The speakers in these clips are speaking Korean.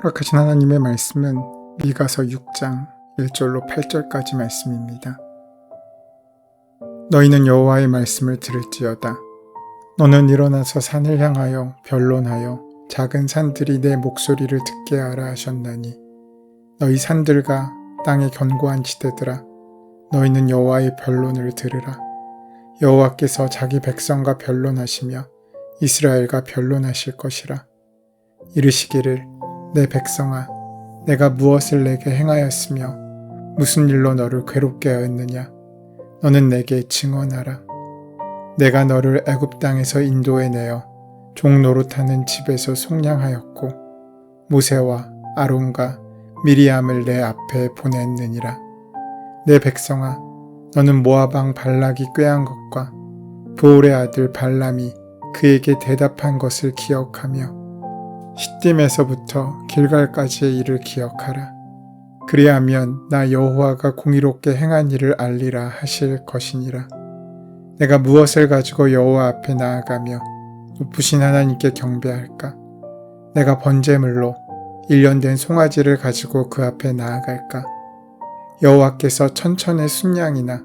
허락하신 하나님의 말씀은 미가서 6장 1절로 8절까지 말씀입니다. 너희는 여호와의 말씀을 들을지어다. 너는 일어나서 산을 향하여 변론하여 작은 산들이 내 목소리를 듣게 하라 하셨나니 너희 산들과 땅의 견고한 지대들아 너희는 여호와의 변론을 들으라. 여호와께서 자기 백성과 변론하시며 이스라엘과 변론하실 것이라. 이르시기를 내 백성아 내가 무엇을 내게 행하였으며 무슨 일로 너를 괴롭게 하였느냐? 너는 내게 증언하라. 내가 너를 애굽 땅에서 인도해 내어 종 노릇하는 집에서 속량하였고 모세와 아론과 미리암을 내 앞에 보냈느니라. 내 백성아 너는 모아방 발락이 꾀한 것과 보울의 아들 발람이 그에게 대답한 것을 기억하며 시딤에서부터 길갈까지의 일을 기억하라. 그리하면 나 여호와가 공의롭게 행한 일을 알리라 하실 것이니라. 내가 무엇을 가지고 여호와 앞에 나아가며 높으신 하나님께 경배할까? 내가 번제물로 일년된 송아지를 가지고 그 앞에 나아갈까? 여호와께서 천천의 순양이나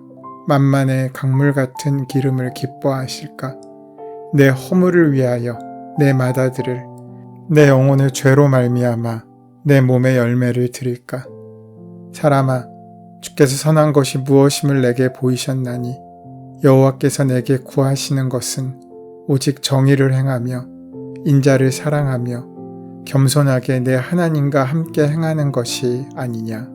만만의 강물 같은 기름을 기뻐하실까? 내 허물을 위하여 내 마다들을 내 영혼을 죄로 말미암아 내 몸의 열매를 드릴까? 사람아, 주께서 선한 것이 무엇임을 내게 보이셨나니 여호와께서 내게 구하시는 것은 오직 정의를 행하며 인자를 사랑하며 겸손하게 내 하나님과 함께 행하는 것이 아니냐.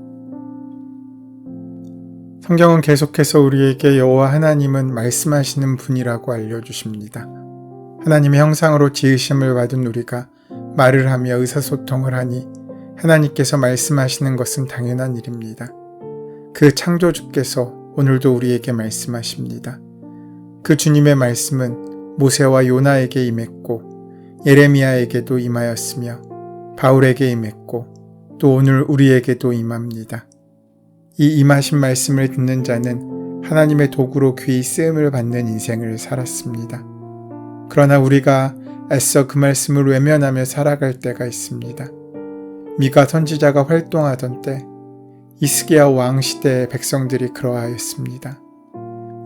성경은 계속해서 우리에게 여호와 하나님은 말씀하시는 분이라고 알려주십니다. 하나님의 형상으로 지으심을 받은 우리가 말을 하며 의사소통을 하니 하나님께서 말씀하시는 것은 당연한 일입니다. 그 창조주께서 오늘도 우리에게 말씀하십니다. 그 주님의 말씀은 모세와 요나에게 임했고 예레미야에게도 임하였으며 바울에게 임했고 또 오늘 우리에게도 임합니다. 이 임하신 말씀을 듣는 자는 하나님의 도구로 귀히 쓰임을 받는 인생을 살았습니다. 그러나 우리가 애써 그 말씀을 외면하며 살아갈 때가 있습니다. 미가 선지자가 활동하던 때 이스기야 왕 시대의 백성들이 그러하였습니다.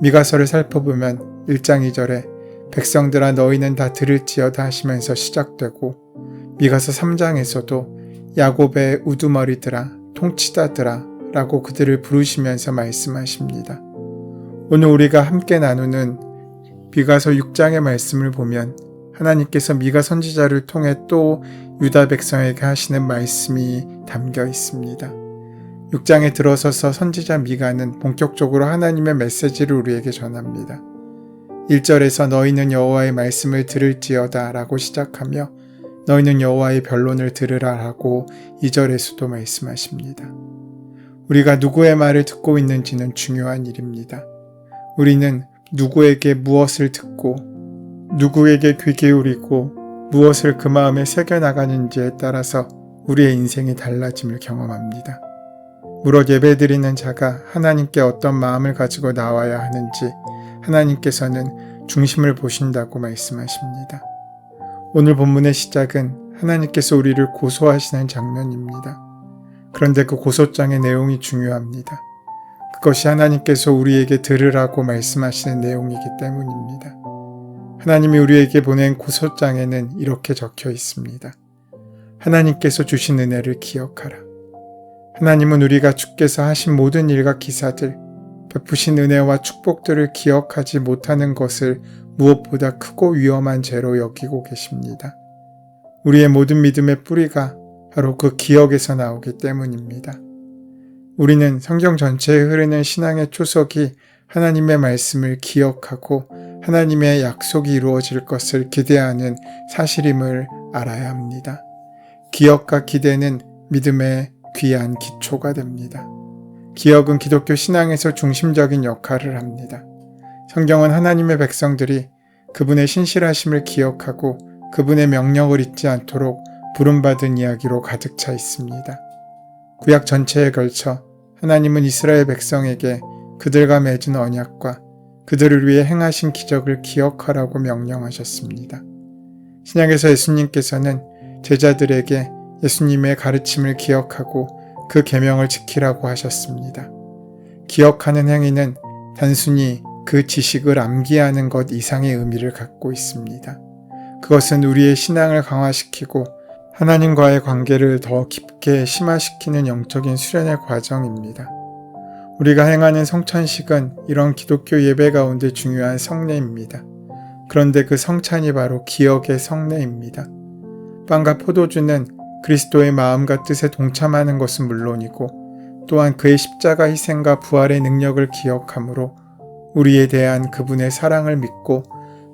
미가서를 살펴보면 1장 2절에 백성들아 너희는 다 들을지어다 하시면서 시작되고 미가서 3장에서도 야곱의 우두머리들아 통치자들아 라고 그들을 부르시면서 말씀하십니다. 오늘 우리가 함께 나누는 미가서 6장의 말씀을 보면 하나님께서 미가 선지자를 통해 또 유다 백성에게 하시는 말씀이 담겨 있습니다. 6장에 들어서서 선지자 미가는 본격적으로 하나님의 메시지를 우리에게 전합니다. 1절에서 너희는 여호와의 말씀을 들을지어다 라고 시작하며 너희는 여호와의 변론을 들으라 하고 2절에서도 말씀하십니다. 우리가 누구의 말을 듣고 있는지는 중요한 일입니다. 우리는 누구에게 무엇을 듣고 누구에게 귀 기울이고 무엇을 그 마음에 새겨 나가는지에 따라서 우리의 인생이 달라짐을 경험합니다. 무릇 예배드리는 자가 하나님께 어떤 마음을 가지고 나와야 하는지 하나님께서는 중심을 보신다고 말씀하십니다. 오늘 본문의 시작은 하나님께서 우리를 고소하시는 장면입니다. 그런데 그 고소장의 내용이 중요합니다. 그것이 하나님께서 우리에게 들으라고 말씀하시는 내용이기 때문입니다. 하나님이 우리에게 보낸 고소장에는 이렇게 적혀 있습니다. 하나님께서 주신 은혜를 기억하라. 하나님은 우리가 주께서 하신 모든 일과 기사들, 베푸신 은혜와 축복들을 기억하지 못하는 것을 무엇보다 크고 위험한 죄로 여기고 계십니다. 우리의 모든 믿음의 뿌리가 바로 그 기억에서 나오기 때문입니다. 우리는 성경 전체에 흐르는 신앙의 초석이 하나님의 말씀을 기억하고 하나님의 약속이 이루어질 것을 기대하는 사실임을 알아야 합니다. 기억과 기대는 믿음의 귀한 기초가 됩니다. 기억은 기독교 신앙에서 중심적인 역할을 합니다. 성경은 하나님의 백성들이 그분의 신실하심을 기억하고 그분의 명령을 잊지 않도록 부름받은 이야기로 가득 차 있습니다. 구약 전체에 걸쳐 하나님은 이스라엘 백성에게 그들과 맺은 언약과 그들을 위해 행하신 기적을 기억하라고 명령하셨습니다. 신약에서 예수님께서는 제자들에게 예수님의 가르침을 기억하고 그 계명을 지키라고 하셨습니다. 기억하는 행위는 단순히 그 지식을 암기하는 것 이상의 의미를 갖고 있습니다. 그것은 우리의 신앙을 강화시키고 하나님과의 관계를 더 깊게 심화시키는 영적인 수련의 과정입니다. 우리가 행하는 성찬식은 이런 기독교 예배 가운데 중요한 성례입니다. 그런데 그 성찬이 바로 기억의 성례입니다. 빵과 포도주는 그리스도의 마음과 뜻에 동참하는 것은 물론이고 또한 그의 십자가 희생과 부활의 능력을 기억하므로 우리에 대한 그분의 사랑을 믿고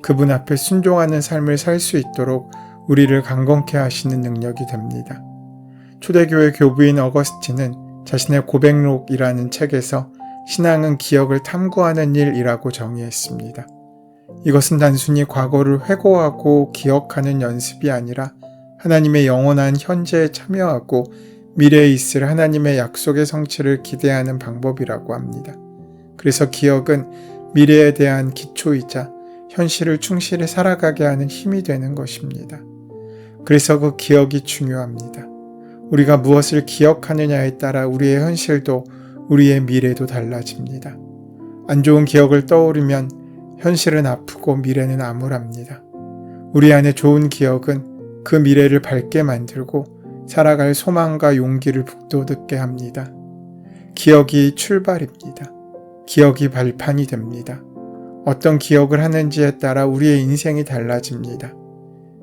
그분 앞에 순종하는 삶을 살 수 있도록 우리를 강건케 하시는 능력이 됩니다. 초대교회 교부인 어거스틴은 자신의 고백록이라는 책에서 신앙은 기억을 탐구하는 일이라고 정의했습니다. 이것은 단순히 과거를 회고하고 기억하는 연습이 아니라 하나님의 영원한 현재에 참여하고 미래에 있을 하나님의 약속의 성취를 기대하는 방법이라고 합니다. 그래서 기억은 미래에 대한 기초이자 현실을 충실히 살아가게 하는 힘이 되는 것입니다. 그래서 그 기억이 중요합니다. 우리가 무엇을 기억하느냐에 따라 우리의 현실도 우리의 미래도 달라집니다. 안 좋은 기억을 떠오르면 현실은 아프고 미래는 암울합니다. 우리 안에 좋은 기억은 그 미래를 밝게 만들고 살아갈 소망과 용기를 북돋게 합니다. 기억이 출발입니다. 기억이 발판이 됩니다. 어떤 기억을 하는지에 따라 우리의 인생이 달라집니다.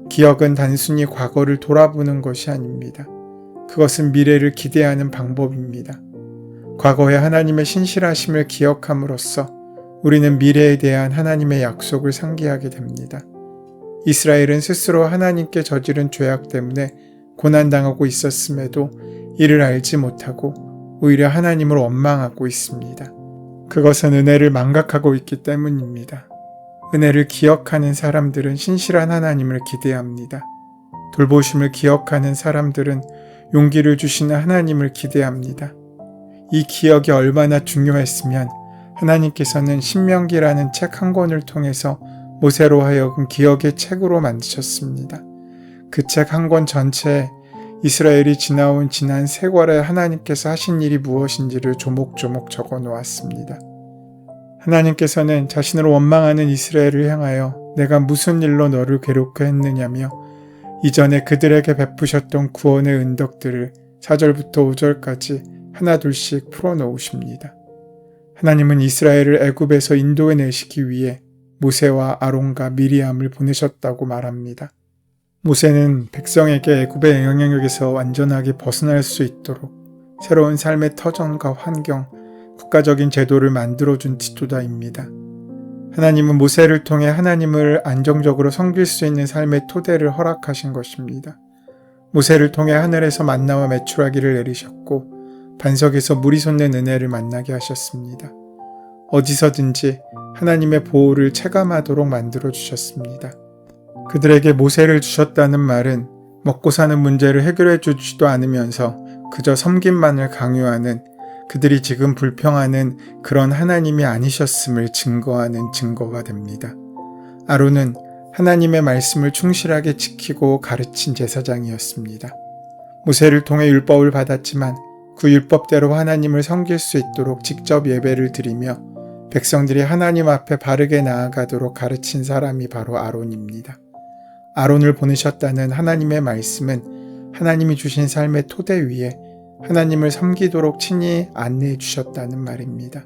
기억은 단순히 과거를 돌아보는 것이 아닙니다. 그것은 미래를 기대하는 방법입니다. 과거의 하나님의 신실하심을 기억함으로써 우리는 미래에 대한 하나님의 약속을 상기하게 됩니다. 이스라엘은 스스로 하나님께 저지른 죄악 때문에 고난당하고 있었음에도 이를 알지 못하고 오히려 하나님을 원망하고 있습니다. 그것은 은혜를 망각하고 있기 때문입니다. 은혜를 기억하는 사람들은 신실한 하나님을 기대합니다. 돌보심을 기억하는 사람들은 용기를 주시는 하나님을 기대합니다. 이 기억이 얼마나 중요했으면 하나님께서는 신명기라는 책 한 권을 통해서 모세로 하여금 기억의 책으로 만드셨습니다. 그 책 한 권 전체에 이스라엘이 지나온 지난 세월에 하나님께서 하신 일이 무엇인지를 조목조목 적어 놓았습니다. 하나님께서는 자신을 원망하는 이스라엘을 향하여 내가 무슨 일로 너를 괴롭게 했느냐며 이전에 그들에게 베푸셨던 구원의 은덕들을 4절부터 5절까지 하나둘씩 풀어놓으십니다. 하나님은 이스라엘을 애굽에서 인도해 내시기 위해 모세와 아론과 미리암을 보내셨다고 말합니다. 모세는 백성에게 애굽의 영향력에서 완전하게 벗어날 수 있도록 새로운 삶의 터전과 환경, 국가적인 제도를 만들어준 지도자입니다. 하나님은 모세를 통해 하나님을 안정적으로 섬길 수 있는 삶의 토대를 허락하신 것입니다. 모세를 통해 하늘에서 만나와 매출하기를 내리셨고 반석에서 물이 솟는 은혜를 만나게 하셨습니다. 어디서든지 하나님의 보호를 체감하도록 만들어 주셨습니다. 그들에게 모세를 주셨다는 말은 먹고 사는 문제를 해결해 주지도 않으면서 그저 섬김만을 강요하는 그들이 지금 불평하는 그런 하나님이 아니셨음을 증거하는 증거가 됩니다. 아론은 하나님의 말씀을 충실하게 지키고 가르친 제사장이었습니다. 모세를 통해 율법을 받았지만 그 율법대로 하나님을 섬길 수 있도록 직접 예배를 드리며 백성들이 하나님 앞에 바르게 나아가도록 가르친 사람이 바로 아론입니다. 아론을 보내셨다는 하나님의 말씀은 하나님이 주신 삶의 토대 위에 하나님을 섬기도록 친히 안내해 주셨다는 말입니다.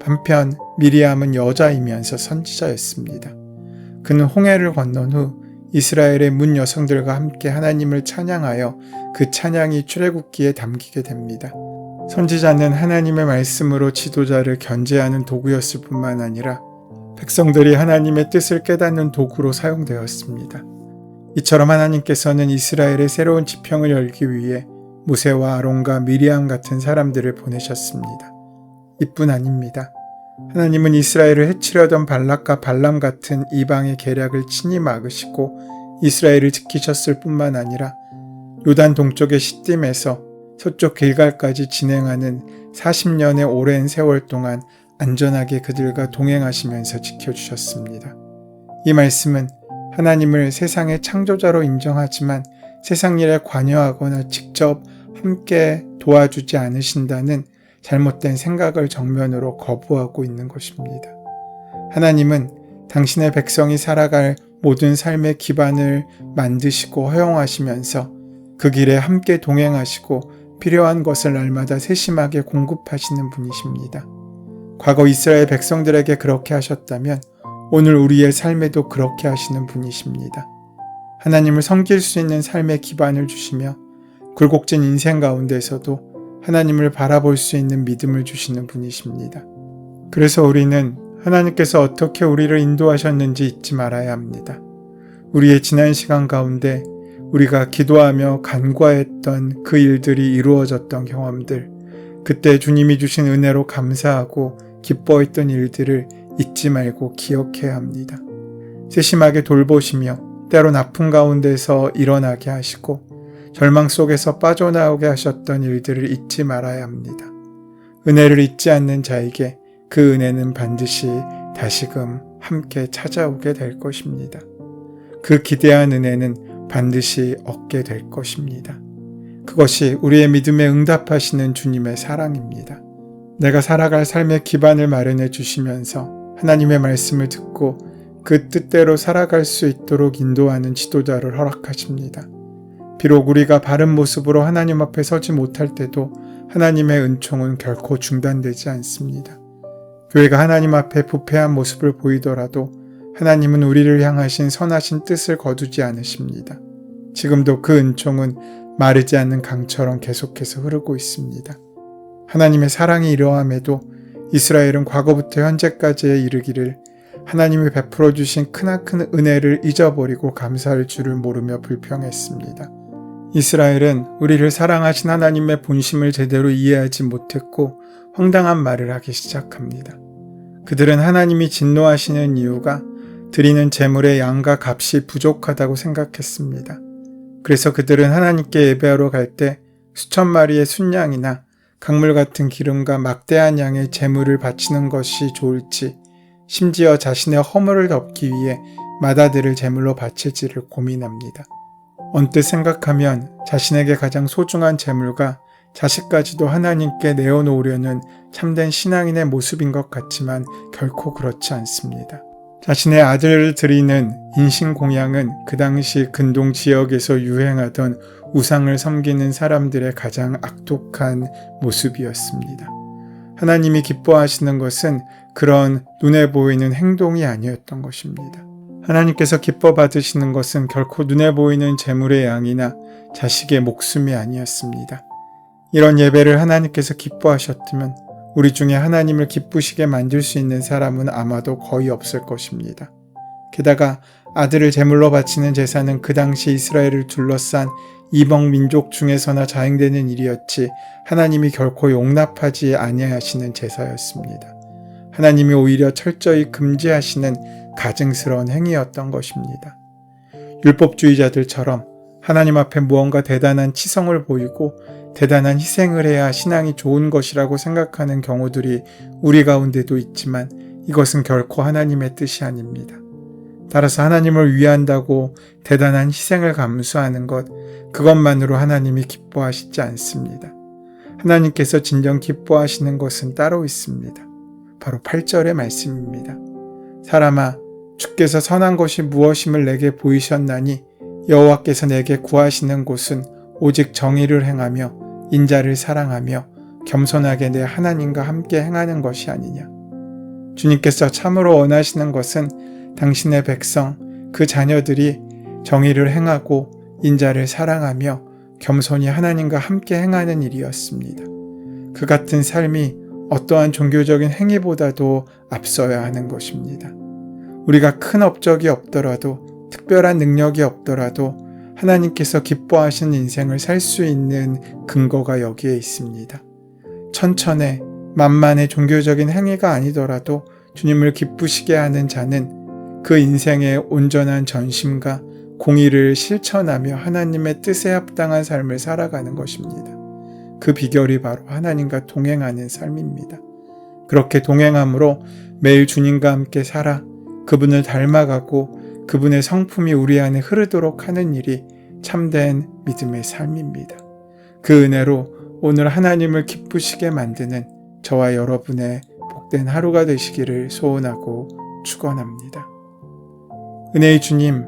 반편 미리암은 여자이면서 선지자였습니다. 그는 홍해를 건넌 후 이스라엘의 문 여성들과 함께 하나님을 찬양하여 그 찬양이 출애굽기에 담기게 됩니다. 선지자는 하나님의 말씀으로 지도자를 견제하는 도구였을 뿐만 아니라 백성들이 하나님의 뜻을 깨닫는 도구로 사용되었습니다. 이처럼 하나님께서는 이스라엘의 새로운 지평을 열기 위해 모세와 아론과 미리암 같은 사람들을 보내셨습니다. 이뿐 아닙니다. 하나님은 이스라엘을 해치려던 발락과 발람 같은 이방의 계략을 친히 막으시고 이스라엘을 지키셨을 뿐만 아니라 요단 동쪽의 시딤에서 서쪽 길갈까지 진행하는 40년의 오랜 세월 동안 안전하게 그들과 동행하시면서 지켜주셨습니다. 이 말씀은 하나님을 세상의 창조자로 인정하지만 세상 일에 관여하거나 직접 함께 도와주지 않으신다는 잘못된 생각을 정면으로 거부하고 있는 것입니다. 하나님은 당신의 백성이 살아갈 모든 삶의 기반을 만드시고 허용하시면서 그 길에 함께 동행하시고 필요한 것을 날마다 세심하게 공급하시는 분이십니다. 과거 이스라엘 백성들에게 그렇게 하셨다면 오늘 우리의 삶에도 그렇게 하시는 분이십니다. 하나님을 섬길 수 있는 삶의 기반을 주시며 굴곡진 인생 가운데서도 하나님을 바라볼 수 있는 믿음을 주시는 분이십니다. 그래서 우리는 하나님께서 어떻게 우리를 인도하셨는지 잊지 말아야 합니다. 우리의 지난 시간 가운데 우리가 기도하며 간과했던 그 일들이 이루어졌던 경험들, 그때 주님이 주신 은혜로 감사하고 기뻐했던 일들을 잊지 말고 기억해야 합니다. 세심하게 돌보시며 때론 아픈 가운데서 일어나게 하시고 절망 속에서 빠져나오게 하셨던 일들을 잊지 말아야 합니다. 은혜를 잊지 않는 자에게 그 은혜는 반드시 다시금 함께 찾아오게 될 것입니다. 그 기대한 은혜는 반드시 얻게 될 것입니다. 그것이 우리의 믿음에 응답하시는 주님의 사랑입니다. 내가 살아갈 삶의 기반을 마련해 주시면서 하나님의 말씀을 듣고 그 뜻대로 살아갈 수 있도록 인도하는 지도자를 허락하십니다. 비록 우리가 바른 모습으로 하나님 앞에 서지 못할 때도 하나님의 은총은 결코 중단되지 않습니다. 교회가 하나님 앞에 부패한 모습을 보이더라도 하나님은 우리를 향하신 선하신 뜻을 거두지 않으십니다. 지금도 그 은총은 마르지 않는 강처럼 계속해서 흐르고 있습니다. 하나님의 사랑이 이러함에도 이스라엘은 과거부터 현재까지에 이르기를 하나님이 베풀어 주신 크나큰 은혜를 잊어버리고 감사할 줄을 모르며 불평했습니다. 이스라엘은 우리를 사랑하신 하나님의 본심을 제대로 이해하지 못했고 황당한 말을 하기 시작합니다. 그들은 하나님이 진노하시는 이유가 드리는 재물의 양과 값이 부족하다고 생각했습니다. 그래서 그들은 하나님께 예배하러 갈 때 수천 마리의 순양이나 강물 같은 기름과 막대한 양의 재물을 바치는 것이 좋을지 심지어 자신의 허물을 덮기 위해 마다들을 제물로 바칠지를 고민합니다. 언뜻 생각하면 자신에게 가장 소중한 재물과 자식까지도 하나님께 내어놓으려는 참된 신앙인의 모습인 것 같지만 결코 그렇지 않습니다. 자신의 아들을 드리는 인신공양은 그 당시 근동 지역에서 유행하던 우상을 섬기는 사람들의 가장 악독한 모습이었습니다. 하나님이 기뻐하시는 것은 그런 눈에 보이는 행동이 아니었던 것입니다. 하나님께서 기뻐 받으시는 것은 결코 눈에 보이는 재물의 양이나 자식의 목숨이 아니었습니다. 이런 예배를 하나님께서 기뻐하셨다면 우리 중에 하나님을 기쁘시게 만들 수 있는 사람은 아마도 거의 없을 것입니다. 게다가 아들을 제물로 바치는 제사는 그 당시 이스라엘을 둘러싼 이방 민족 중에서나 자행되는 일이었지 하나님이 결코 용납하지 아니하시는 제사였습니다. 하나님이 오히려 철저히 금지하시는 가증스러운 행위였던 것입니다. 율법주의자들처럼 하나님 앞에 무언가 대단한 치성을 보이고 대단한 희생을 해야 신앙이 좋은 것이라고 생각하는 경우들이 우리 가운데도 있지만 이것은 결코 하나님의 뜻이 아닙니다. 따라서 하나님을 위한다고 대단한 희생을 감수하는 것, 그것만으로 하나님이 기뻐하시지 않습니다. 하나님께서 진정 기뻐하시는 것은 따로 있습니다. 바로 8절의 말씀입니다. 사람아, 주께서 선한 것이 무엇임을 내게 보이셨나니 여호와께서 내게 구하시는 곳은 오직 정의를 행하며 인자를 사랑하며 겸손하게 내 하나님과 함께 행하는 것이 아니냐. 주님께서 참으로 원하시는 것은 당신의 백성, 그 자녀들이 정의를 행하고 인자를 사랑하며 겸손히 하나님과 함께 행하는 일이었습니다. 그 같은 삶이 어떠한 종교적인 행위보다도 앞서야 하는 것입니다. 우리가 큰 업적이 없더라도 특별한 능력이 없더라도 하나님께서 기뻐하시는 인생을 살 수 있는 근거가 여기에 있습니다. 천천의 만만의 종교적인 행위가 아니더라도 주님을 기쁘시게 하는 자는 그 인생의 온전한 전심과 공의를 실천하며 하나님의 뜻에 합당한 삶을 살아가는 것입니다. 그 비결이 바로 하나님과 동행하는 삶입니다. 그렇게 동행함으로 매일 주님과 함께 살아 그분을 닮아가고 그분의 성품이 우리 안에 흐르도록 하는 일이 참된 믿음의 삶입니다. 그 은혜로 오늘 하나님을 기쁘시게 만드는 저와 여러분의 복된 하루가 되시기를 소원하고 축원합니다. 은혜의 주님,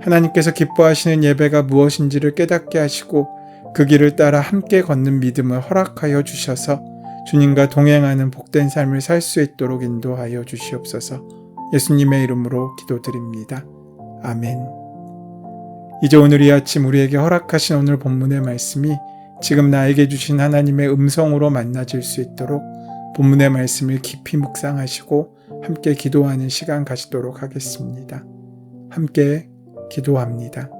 하나님께서 기뻐하시는 예배가 무엇인지를 깨닫게 하시고 그 길을 따라 함께 걷는 믿음을 허락하여 주셔서 주님과 동행하는 복된 삶을 살 수 있도록 인도하여 주시옵소서 예수님의 이름으로 기도드립니다. 아멘. 이제 오늘 이 아침 우리에게 허락하신 오늘 본문의 말씀이 지금 나에게 주신 하나님의 음성으로 만나질 수 있도록 본문의 말씀을 깊이 묵상하시고 함께 기도하는 시간 가지도록 하겠습니다. 함께 기도합니다.